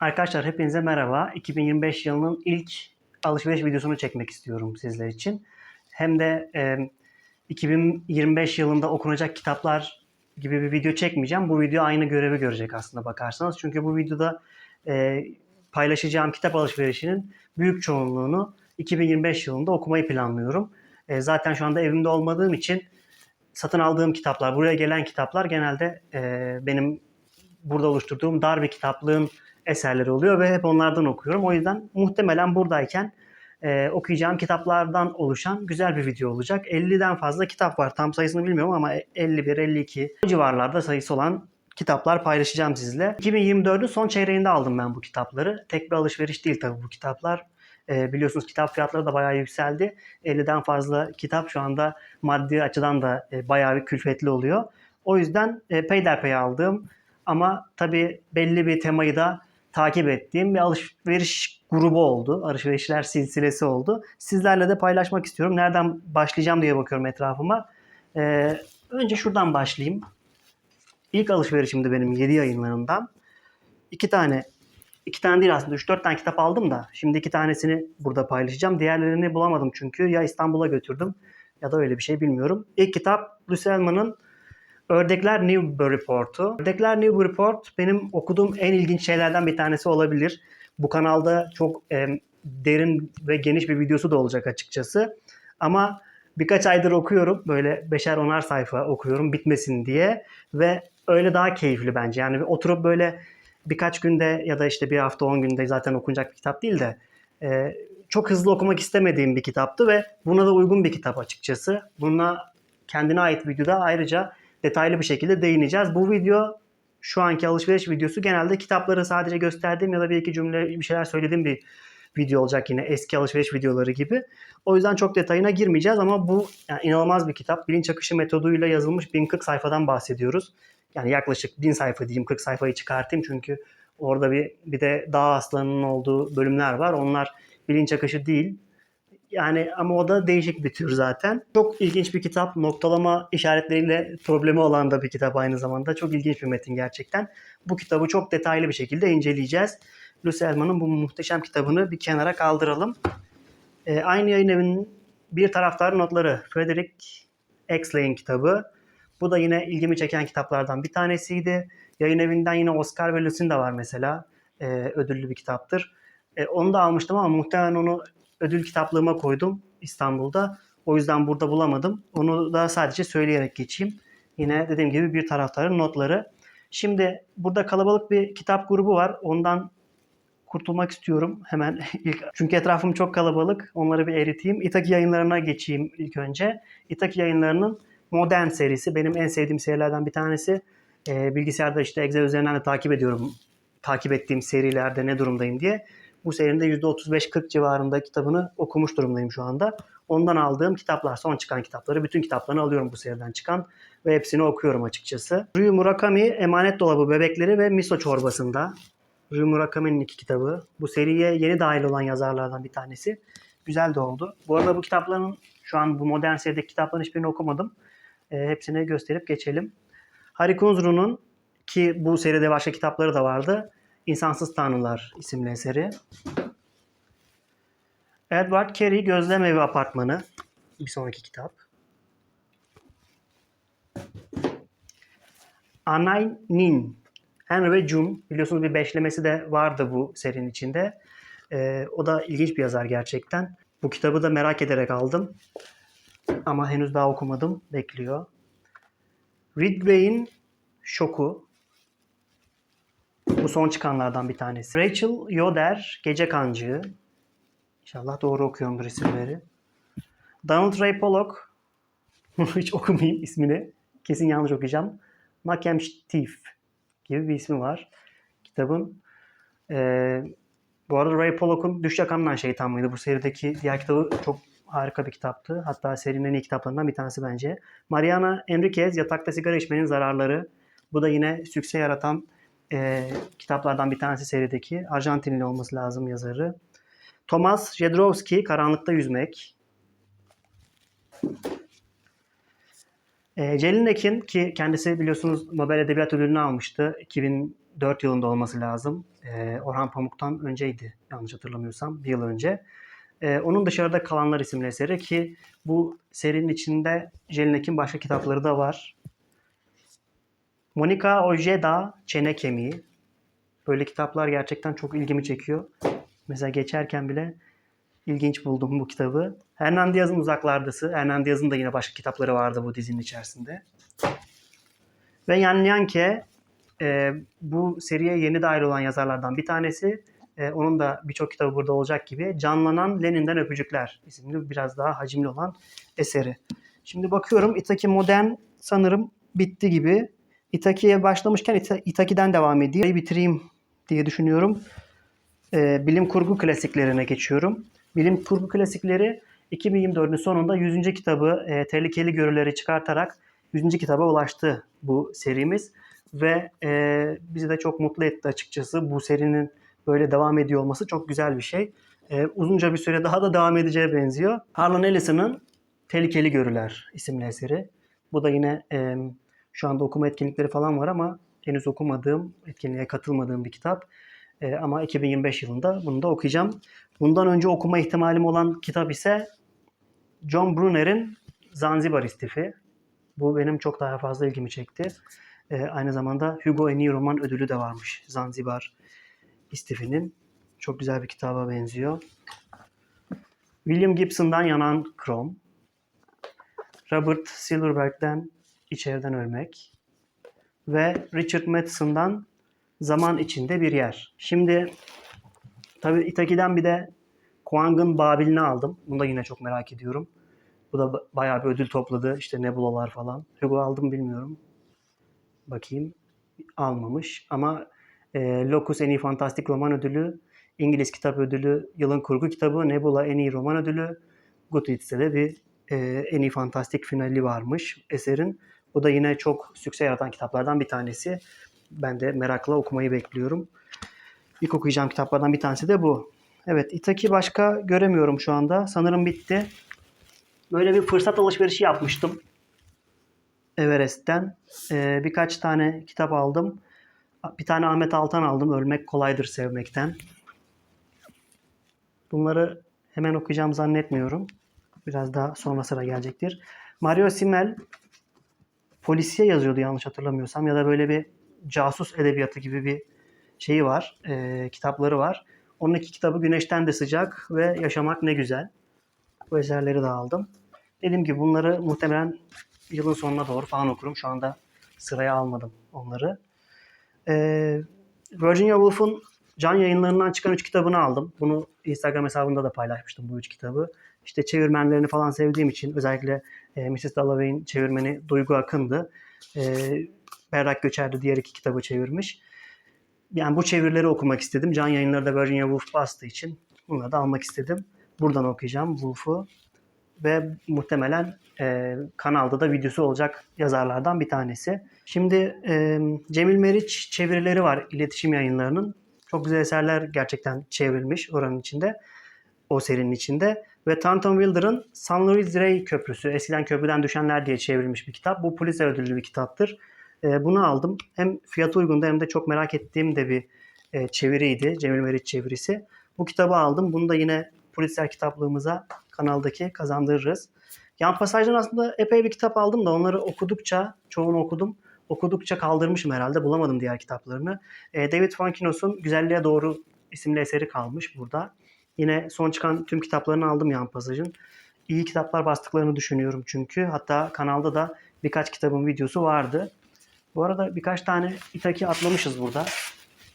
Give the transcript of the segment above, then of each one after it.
Arkadaşlar hepinize merhaba. 2025 yılının ilk alışveriş videosunu çekmek istiyorum sizler için. Hem de e, 2025 yılında okunacak kitaplar gibi bir video çekmeyeceğim. Bu video aynı görevi görecek aslında bakarsanız. Çünkü bu videoda e, paylaşacağım kitap alışverişinin büyük çoğunluğunu 2025 yılında okumayı planlıyorum. E, zaten şu anda evimde olmadığım için satın aldığım kitaplar, buraya gelen kitaplar genelde e, benim burada oluşturduğum dar bir kitaplığın eserleri oluyor ve hep onlardan okuyorum. O yüzden muhtemelen buradayken e, okuyacağım kitaplardan oluşan güzel bir video olacak. 50'den fazla kitap var. Tam sayısını bilmiyorum ama 51, 52 o civarlarda sayısı olan kitaplar paylaşacağım sizle. 2024'ün son çeyreğinde aldım ben bu kitapları. Tek bir alışveriş değil tabii bu kitaplar. E, biliyorsunuz kitap fiyatları da bayağı yükseldi. 50'den fazla kitap şu anda maddi açıdan da e, bayağı bir külfetli oluyor. O yüzden e, peyderpey aldığım ama tabii belli bir temayı da takip ettiğim bir alışveriş grubu oldu. Alışverişler silsilesi oldu. Sizlerle de paylaşmak istiyorum. Nereden başlayacağım diye bakıyorum etrafıma. Ee, önce şuradan başlayayım. İlk alışverişimdi benim 7 yayınlarından. İki tane, iki tane değil aslında 3-4 tane kitap aldım da şimdi iki tanesini burada paylaşacağım. Diğerlerini bulamadım çünkü ya İstanbul'a götürdüm ya da öyle bir şey bilmiyorum. İlk kitap Lucy Ördekler Newburyport'u. Ördekler Newburyport benim okuduğum en ilginç şeylerden bir tanesi olabilir. Bu kanalda çok e, derin ve geniş bir videosu da olacak açıkçası. Ama birkaç aydır okuyorum. Böyle beşer onar sayfa okuyorum bitmesin diye. Ve öyle daha keyifli bence. Yani oturup böyle birkaç günde ya da işte bir hafta on günde zaten okunacak bir kitap değil de e, çok hızlı okumak istemediğim bir kitaptı ve buna da uygun bir kitap açıkçası. Buna kendine ait videoda ayrıca detaylı bir şekilde değineceğiz. Bu video şu anki alışveriş videosu genelde kitapları sadece gösterdiğim ya da bir iki cümle bir şeyler söylediğim bir video olacak yine eski alışveriş videoları gibi. O yüzden çok detayına girmeyeceğiz ama bu yani inanılmaz bir kitap. Bilinç akışı metoduyla yazılmış 1040 sayfadan bahsediyoruz. Yani yaklaşık 1000 sayfa diyeyim 40 sayfayı çıkartayım çünkü orada bir bir de dağ aslanının olduğu bölümler var. Onlar bilinç akışı değil. Yani ama o da değişik bir tür zaten. Çok ilginç bir kitap. Noktalama işaretleriyle problemi olan da bir kitap aynı zamanda. Çok ilginç bir metin gerçekten. Bu kitabı çok detaylı bir şekilde inceleyeceğiz. Lucy Ellman'ın bu muhteşem kitabını bir kenara kaldıralım. Ee, aynı yayın evinin bir taraftar notları. Frederick Exley'in kitabı. Bu da yine ilgimi çeken kitaplardan bir tanesiydi. Yayın evinden yine Oscar ve Lucinda var mesela. Ee, ödüllü bir kitaptır. Ee, onu da almıştım ama muhtemelen onu ödül kitaplığıma koydum İstanbul'da. O yüzden burada bulamadım. Onu da sadece söyleyerek geçeyim. Yine dediğim gibi bir taraftarın notları. Şimdi burada kalabalık bir kitap grubu var. Ondan kurtulmak istiyorum hemen ilk. Çünkü etrafım çok kalabalık. Onları bir eriteyim. İtaki yayınlarına geçeyim ilk önce. İtaki yayınlarının Modern serisi benim en sevdiğim serilerden bir tanesi. Ee, bilgisayarda işte Excel üzerinden de takip ediyorum. Takip ettiğim serilerde ne durumdayım diye. Bu serinin de %35-40 civarında kitabını okumuş durumdayım şu anda. Ondan aldığım kitaplar, son çıkan kitapları, bütün kitaplarını alıyorum bu seriden çıkan ve hepsini okuyorum açıkçası. Ryu Murakami, Emanet Dolabı Bebekleri ve Miso Çorbası'nda. Ryu Murakami'nin iki kitabı. Bu seriye yeni dahil olan yazarlardan bir tanesi. Güzel de oldu. Bu arada bu kitapların, şu an bu modern serideki kitapların hiçbirini okumadım. E, hepsini gösterip geçelim. Hari Kunzru'nun ki bu seride başka kitapları da vardı. İnsansız Tanrılar isimli eseri. Edward Carey Gözlem Evi Apartmanı. Bir sonraki kitap. Anay Nin. Henry ve June. Biliyorsunuz bir beşlemesi de vardı bu serinin içinde. Ee, o da ilginç bir yazar gerçekten. Bu kitabı da merak ederek aldım. Ama henüz daha okumadım. Bekliyor. Ridgway'in Şoku. Bu son çıkanlardan bir tanesi. Rachel Yoder, Gece Kancığı. İnşallah doğru okuyorum bu isimleri. Donald Ray Pollock. Hiç okumayayım ismini. Kesin yanlış okuyacağım. Nakem Thief gibi bir ismi var kitabın. Ee, bu arada Ray Pollock'un Düş Yakamdan Şeytan mıydı? Bu serideki diğer kitabı çok harika bir kitaptı. Hatta serinin en iyi kitaplarından bir tanesi bence. Mariana Enriquez, Yatakta Sigara İçmenin Zararları. Bu da yine sükse yaratan e, kitaplardan bir tanesi serideki. Arjantinli olması lazım yazarı. Thomas Jedrowski, Karanlıkta Yüzmek. E, Celin Ekin ki kendisi biliyorsunuz Nobel Edebiyat Ödülünü almıştı. 2004 yılında olması lazım. Ee, Orhan Pamuk'tan önceydi yanlış hatırlamıyorsam bir yıl önce. Ee, onun dışarıda Kalanlar isimli eseri ki bu serinin içinde Jelinek'in başka kitapları da var. Monica Ojeda Çene Kemiği. Böyle kitaplar gerçekten çok ilgimi çekiyor. Mesela geçerken bile ilginç buldum bu kitabı. Hernan Diaz'ın Uzaklardası. Hernan Diaz'ın da yine başka kitapları vardı bu dizinin içerisinde. Ve Yan Yanke e, bu seriye yeni dahil olan yazarlardan bir tanesi. E, onun da birçok kitabı burada olacak gibi. Canlanan Lenin'den Öpücükler isimli biraz daha hacimli olan eseri. Şimdi bakıyorum Itaki Modern sanırım bitti gibi. Itaki'ye başlamışken Ita- Itaki'den devam edeyim. Bitireyim diye düşünüyorum. E, bilim kurgu klasiklerine geçiyorum. Bilim kurgu klasikleri 2024'ün sonunda 100. kitabı e, Tehlikeli Görüleri çıkartarak 100. kitaba ulaştı bu serimiz. Ve e, bizi de çok mutlu etti açıkçası. Bu serinin böyle devam ediyor olması çok güzel bir şey. E, uzunca bir süre daha da devam edeceğe benziyor. Harlan Ellison'ın Tehlikeli Görüler isimli eseri. Bu da yine e, şu anda okuma etkinlikleri falan var ama henüz okumadığım, etkinliğe katılmadığım bir kitap. E, ama 2025 yılında bunu da okuyacağım. Bundan önce okuma ihtimalim olan kitap ise John Brunner'in Zanzibar İstifi. Bu benim çok daha fazla ilgimi çekti. E, aynı zamanda Hugo en iyi roman ödülü de varmış Zanzibar İstifi'nin. Çok güzel bir kitaba benziyor. William Gibson'dan Yanan Krom. Robert Silverberg'den İçeriden Ölmek. Ve Richard Matheson'dan Zaman içinde bir yer. Şimdi tabii Itaki'den bir de Kuang'ın Babil'ini aldım. Bunu da yine çok merak ediyorum. Bu da ba- bayağı bir ödül topladı. İşte Nebulalar falan. Hugo aldım bilmiyorum. Bakayım. Almamış. Ama e, Locus en iyi fantastik roman ödülü, İngiliz kitap ödülü, yılın kurgu kitabı, Nebula en iyi roman ödülü, Goodreads'te de bir e, en iyi fantastik finali varmış eserin. Bu da yine çok sükse yaratan kitaplardan bir tanesi. Ben de merakla okumayı bekliyorum. İlk okuyacağım kitaplardan bir tanesi de bu. Evet, Itaki başka göremiyorum şu anda. Sanırım bitti. Böyle bir fırsat alışverişi yapmıştım. Everest'ten. Ee, birkaç tane kitap aldım. Bir tane Ahmet Altan aldım. Ölmek kolaydır sevmekten. Bunları hemen okuyacağım zannetmiyorum. Biraz daha sonra sıra gelecektir. Mario Simmel polisiye yazıyordu yanlış hatırlamıyorsam ya da böyle bir casus edebiyatı gibi bir şeyi var, e, kitapları var. Onun iki kitabı Güneşten de Sıcak ve Yaşamak Ne Güzel. Bu eserleri de aldım. Dediğim gibi bunları muhtemelen yılın sonuna doğru falan okurum. Şu anda sıraya almadım onları. Ee, Virginia Woolf'un can yayınlarından çıkan üç kitabını aldım. Bunu Instagram hesabında da paylaşmıştım bu üç kitabı. İşte çevirmenlerini falan sevdiğim için özellikle e, Mrs. Dalloway'in çevirmeni Duygu Akın'dı. E, Berrak Göçer diğer iki kitabı çevirmiş. Yani bu çevirileri okumak istedim. Can yayınları da Virginia Woolf bastığı için bunları da almak istedim. Buradan okuyacağım Woolf'u. Ve muhtemelen e, kanalda da videosu olacak yazarlardan bir tanesi. Şimdi e, Cemil Meriç çevirileri var iletişim yayınlarının. Çok güzel eserler gerçekten çevrilmiş oranın içinde. O serinin içinde. Ve Thornton Wilder'ın San Luis Rey Köprüsü, eskiden köprüden düşenler diye çevrilmiş bir kitap. Bu Pulitzer ödüllü bir kitaptır. E, bunu aldım. Hem fiyatı uygundu hem de çok merak ettiğim de bir e, çeviriydi. Cemil Meriç çevirisi. Bu kitabı aldım. Bunu da yine Pulitzer kitaplığımıza kanaldaki kazandırırız. Yan pasajdan aslında epey bir kitap aldım da onları okudukça, çoğunu okudum. Okudukça kaldırmışım herhalde. Bulamadım diğer kitaplarını. E, David Fankinos'un Güzelliğe Doğru isimli eseri kalmış burada. Yine son çıkan tüm kitaplarını aldım yan pasajın. İyi kitaplar bastıklarını düşünüyorum çünkü. Hatta kanalda da birkaç kitabın videosu vardı. Bu arada birkaç tane Itaki atlamışız burada.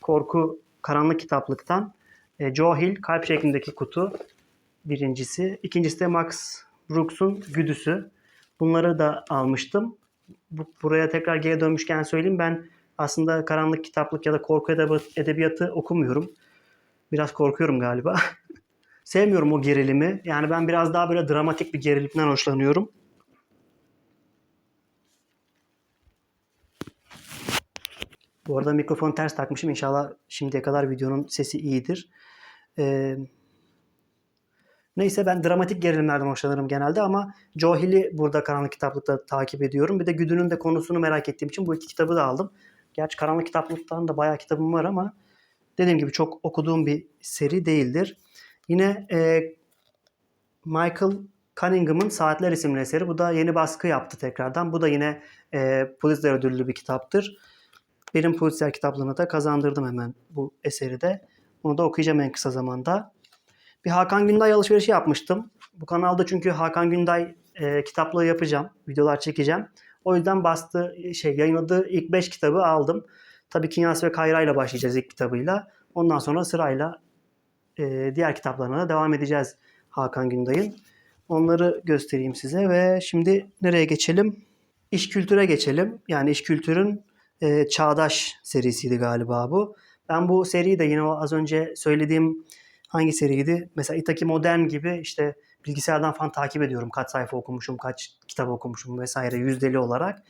Korku Karanlık Kitaplıktan. E, Joe Hill Kalp şeklindeki kutu birincisi. İkincisi de Max Brooks'un Güdüsü. Bunları da almıştım. Bu, buraya tekrar geri dönmüşken söyleyeyim. Ben aslında karanlık kitaplık ya da korku edebi- edebiyatı okumuyorum. Biraz korkuyorum galiba. Sevmiyorum o gerilimi. Yani ben biraz daha böyle dramatik bir gerilimden hoşlanıyorum. Bu arada mikrofonu ters takmışım. İnşallah şimdiye kadar videonun sesi iyidir. Ee, neyse ben dramatik gerilimlerden hoşlanırım genelde ama Joe Hill'i burada Karanlık Kitaplık'ta takip ediyorum. Bir de Güdü'nün de konusunu merak ettiğim için bu iki kitabı da aldım. Gerçi karanlık kitaplıktan da bayağı kitabım var ama dediğim gibi çok okuduğum bir seri değildir. Yine e, Michael Cunningham'ın Saatler isimli eseri. Bu da yeni baskı yaptı tekrardan. Bu da yine e, Pulitzer ödüllü bir kitaptır. Benim Pulitzer kitaplığını da kazandırdım hemen bu eseri de. Bunu da okuyacağım en kısa zamanda. Bir Hakan Günday alışverişi yapmıştım. Bu kanalda çünkü Hakan Günday e, kitaplığı yapacağım. Videolar çekeceğim. O yüzden bastı şey yayınladığı ilk 5 kitabı aldım. Tabii Kinyas ve Kayra ile başlayacağız ilk kitabıyla. Ondan sonra sırayla e, diğer kitaplarına da devam edeceğiz Hakan Günday'ın. Onları göstereyim size ve şimdi nereye geçelim? İş kültüre geçelim. Yani iş kültürün e, Çağdaş serisiydi galiba bu. Ben bu seriyi de yine az önce söylediğim hangi seriydi? Mesela Itaki Modern gibi işte bilgisayardan falan takip ediyorum. Kaç sayfa okumuşum, kaç kitap okumuşum vesaire yüzdeli olarak.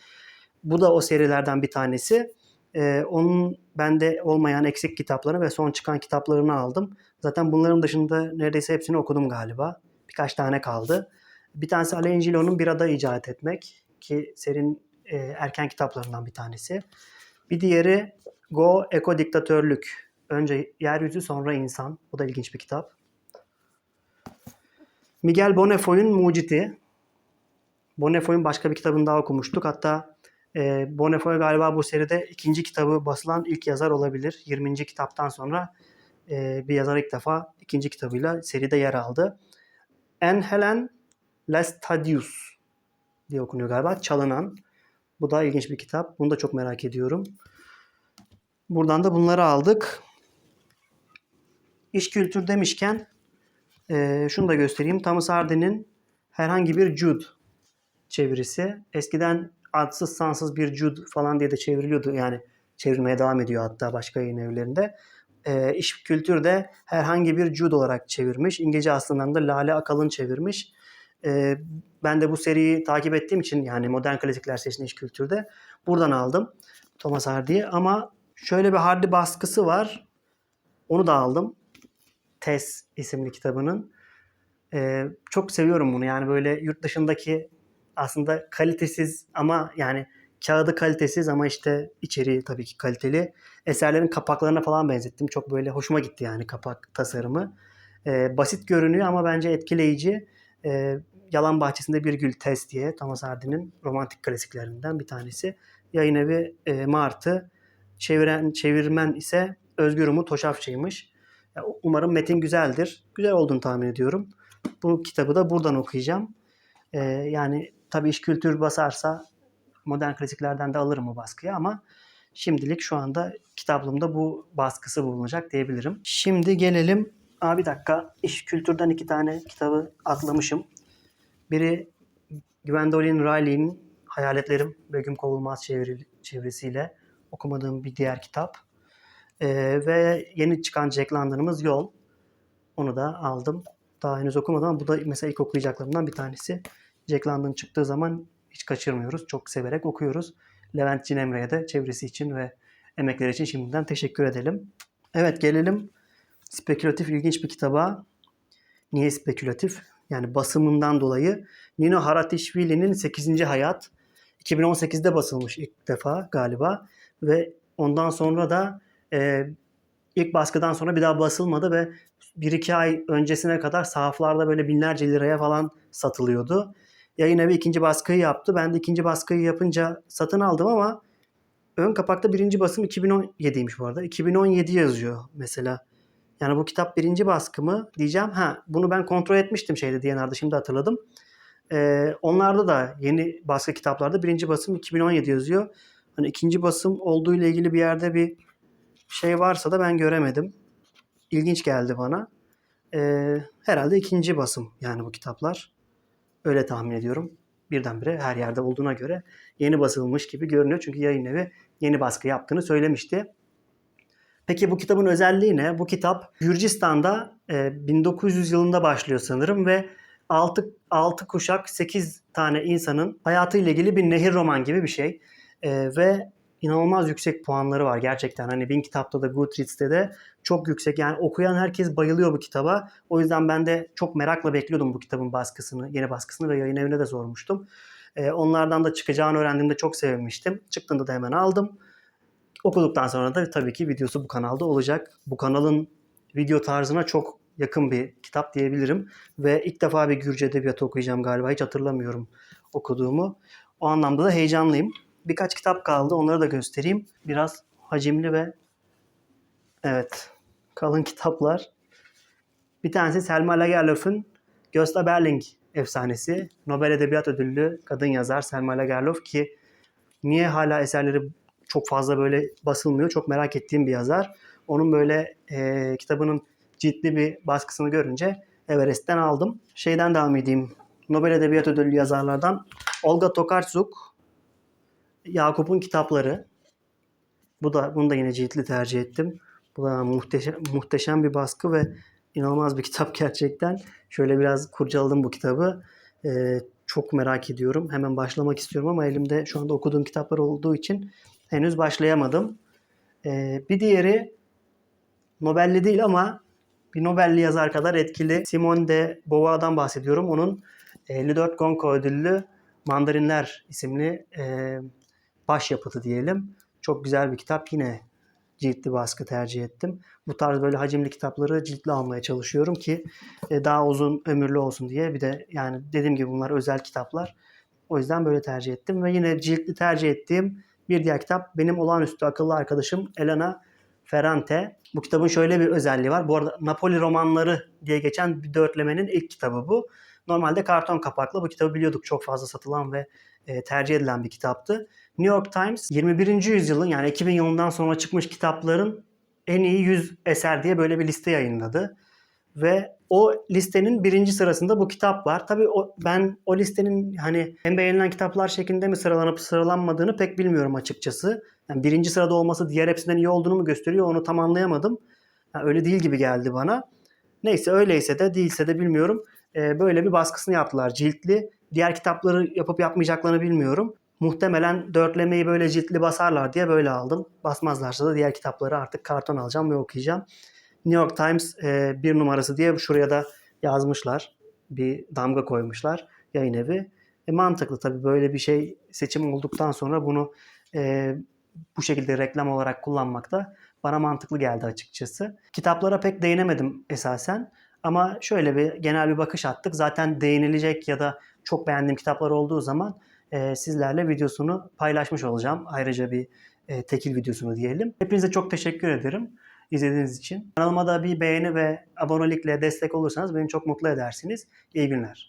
Bu da o serilerden bir tanesi. Ee, onun bende olmayan eksik kitaplarını ve son çıkan kitaplarını aldım. Zaten bunların dışında neredeyse hepsini okudum galiba. Birkaç tane kaldı. Bir tanesi Alain Gillot'un Bir Ada icat etmek ki serinin e, erken kitaplarından bir tanesi. Bir diğeri Go Eko Diktatörlük. Önce yeryüzü sonra insan. Bu da ilginç bir kitap. Miguel Bonnefoy'un Muciti. Bonnefoy'un başka bir kitabını daha okumuştuk. Hatta e, Bonnefoy galiba bu seride ikinci kitabı basılan ilk yazar olabilir. 20. kitaptan sonra e, bir yazar ilk defa ikinci kitabıyla seride yer aldı. En Helen Lestadius diye okunuyor galiba. Çalınan. Bu da ilginç bir kitap. Bunu da çok merak ediyorum. Buradan da bunları aldık. İş kültür demişken e, şunu da göstereyim. Thomas Hardy'nin herhangi bir Jude çevirisi. Eskiden adsız sansız bir Jude falan diye de çevriliyordu. Yani çevirmeye devam ediyor hatta başka yayın evlerinde. E, iş kültür de herhangi bir Jude olarak çevirmiş. İngilizce aslında da Lale Akalın çevirmiş. E, ben de bu seriyi takip ettiğim için yani modern klasikler serisini iş kültürde buradan aldım. Thomas Hardy'yi ama şöyle bir Hardy baskısı var. Onu da aldım. Tez isimli kitabının. Ee, çok seviyorum bunu. Yani böyle yurt dışındaki aslında kalitesiz ama yani kağıdı kalitesiz ama işte içeriği tabii ki kaliteli. Eserlerin kapaklarına falan benzettim. Çok böyle hoşuma gitti yani kapak tasarımı. Ee, basit görünüyor ama bence etkileyici. Ee, Yalan Bahçesinde Bir Gül Tez diye Thomas Hardy'nin romantik klasiklerinden bir tanesi. Yayın evi e, Martı. Çeviren, çevirmen ise Özgür Umut Hoşafçı'ymış. Umarım metin güzeldir. Güzel olduğunu tahmin ediyorum. Bu kitabı da buradan okuyacağım. Ee, yani tabii iş kültür basarsa modern klasiklerden de alırım o baskıyı ama şimdilik şu anda kitaplığımda bu baskısı bulunacak diyebilirim. Şimdi gelelim. Aa, bir dakika. İş kültürden iki tane kitabı atlamışım. Biri Gwendolyn Riley'nin Hayaletlerim Begüm Kovulmaz çeviri, çevirisiyle okumadığım bir diğer kitap. Ee, ve yeni çıkan Jack London'ımız Yol. Onu da aldım. Daha henüz okumadım ama bu da mesela ilk okuyacaklarımdan bir tanesi. Jack London çıktığı zaman hiç kaçırmıyoruz. Çok severek okuyoruz. Levent Cinemre'ye de çevresi için ve emekleri için şimdiden teşekkür edelim. Evet gelelim spekülatif ilginç bir kitaba. Niye spekülatif? Yani basımından dolayı Nino Haratishvili'nin 8. Hayat 2018'de basılmış ilk defa galiba ve ondan sonra da e, ilk baskıdan sonra bir daha basılmadı ve 1-2 ay öncesine kadar sahaflarda böyle binlerce liraya falan satılıyordu. Yayın evi ikinci baskıyı yaptı. Ben de ikinci baskıyı yapınca satın aldım ama ön kapakta birinci basım 2017'ymiş bu arada. 2017 yazıyor mesela. Yani bu kitap birinci baskı mı diyeceğim. Ha bunu ben kontrol etmiştim şeyde DNR'da şimdi hatırladım. Ee, onlarda da yeni baskı kitaplarda birinci basım 2017 yazıyor. Hani ikinci basım olduğu ile ilgili bir yerde bir şey varsa da ben göremedim. İlginç geldi bana. Ee, herhalde ikinci basım yani bu kitaplar. Öyle tahmin ediyorum. Birdenbire her yerde olduğuna göre yeni basılmış gibi görünüyor. Çünkü yayın evi yeni baskı yaptığını söylemişti. Peki bu kitabın özelliği ne? Bu kitap Gürcistan'da e, 1900 yılında başlıyor sanırım ve 6, 6 kuşak 8 tane insanın hayatıyla ilgili bir nehir roman gibi bir şey. E, ve inanılmaz yüksek puanları var gerçekten. Hani Bin kitapta da Goodreads'te de çok yüksek. Yani okuyan herkes bayılıyor bu kitaba. O yüzden ben de çok merakla bekliyordum bu kitabın baskısını, yeni baskısını ve yayın evine de sormuştum. E, onlardan da çıkacağını öğrendiğimde çok sevinmiştim. Çıktığında da hemen aldım. Okuduktan sonra da tabii ki videosu bu kanalda olacak. Bu kanalın video tarzına çok yakın bir kitap diyebilirim. Ve ilk defa bir Gürcü edebiyatı okuyacağım galiba. Hiç hatırlamıyorum okuduğumu. O anlamda da heyecanlıyım. Birkaç kitap kaldı. Onları da göstereyim. Biraz hacimli ve evet kalın kitaplar. Bir tanesi Selma Lagerlöf'ün Gösta Berling efsanesi. Nobel Edebiyat Ödüllü kadın yazar Selma Lagerlöf ki niye hala eserleri çok fazla böyle basılmıyor çok merak ettiğim bir yazar. Onun böyle e, kitabının ciltli bir baskısını görünce Everest'ten aldım. Şeyden devam edeyim. Nobel Edebiyat Ödüllü yazarlardan Olga Tokarczuk, Yakup'un kitapları. Bu da bunu da yine ciltli tercih ettim. Bu da muhteşem, muhteşem bir baskı ve inanılmaz bir kitap gerçekten. Şöyle biraz kurcaladım bu kitabı. Ee, çok merak ediyorum. Hemen başlamak istiyorum ama elimde şu anda okuduğum kitaplar olduğu için henüz başlayamadım. Ee, bir diğeri Nobel'li değil ama bir Nobel'li yazar kadar etkili Simone de Beauvoir'dan bahsediyorum. Onun 54 Goncourt ödüllü Mandarinler isimli e, başyapıtı diyelim. Çok güzel bir kitap. Yine ciltli baskı tercih ettim. Bu tarz böyle hacimli kitapları ciltli almaya çalışıyorum ki e, daha uzun ömürlü olsun diye. Bir de yani dediğim gibi bunlar özel kitaplar. O yüzden böyle tercih ettim ve yine ciltli tercih ettiğim bir diğer kitap benim olağanüstü akıllı arkadaşım Elena Ferrante. Bu kitabın şöyle bir özelliği var. Bu arada Napoli romanları diye geçen bir dörtlemenin ilk kitabı bu. Normalde karton kapaklı bu kitabı biliyorduk çok fazla satılan ve e, tercih edilen bir kitaptı. New York Times 21. yüzyılın yani 2000 yılından sonra çıkmış kitapların en iyi 100 eser diye böyle bir liste yayınladı. Ve o listenin birinci sırasında bu kitap var. Tabii o, ben o listenin hani en beğenilen kitaplar şeklinde mi sıralanıp sıralanmadığını pek bilmiyorum açıkçası. Yani birinci sırada olması diğer hepsinden iyi olduğunu mu gösteriyor onu tam anlayamadım. Yani öyle değil gibi geldi bana. Neyse öyleyse de değilse de bilmiyorum. Ee, böyle bir baskısını yaptılar ciltli. Diğer kitapları yapıp yapmayacaklarını bilmiyorum. Muhtemelen dörtlemeyi böyle ciltli basarlar diye böyle aldım. Basmazlarsa da diğer kitapları artık karton alacağım ve okuyacağım. New York Times e, bir numarası diye şuraya da yazmışlar. Bir damga koymuşlar yayın evi. E, mantıklı tabii böyle bir şey seçim olduktan sonra bunu e, bu şekilde reklam olarak kullanmak da bana mantıklı geldi açıkçası. Kitaplara pek değinemedim esasen. Ama şöyle bir genel bir bakış attık. Zaten değinilecek ya da çok beğendiğim kitaplar olduğu zaman e, sizlerle videosunu paylaşmış olacağım. Ayrıca bir e, tekil videosunu diyelim. Hepinize çok teşekkür ederim izlediğiniz için. Kanalıma da bir beğeni ve abonelikle destek olursanız beni çok mutlu edersiniz. İyi günler.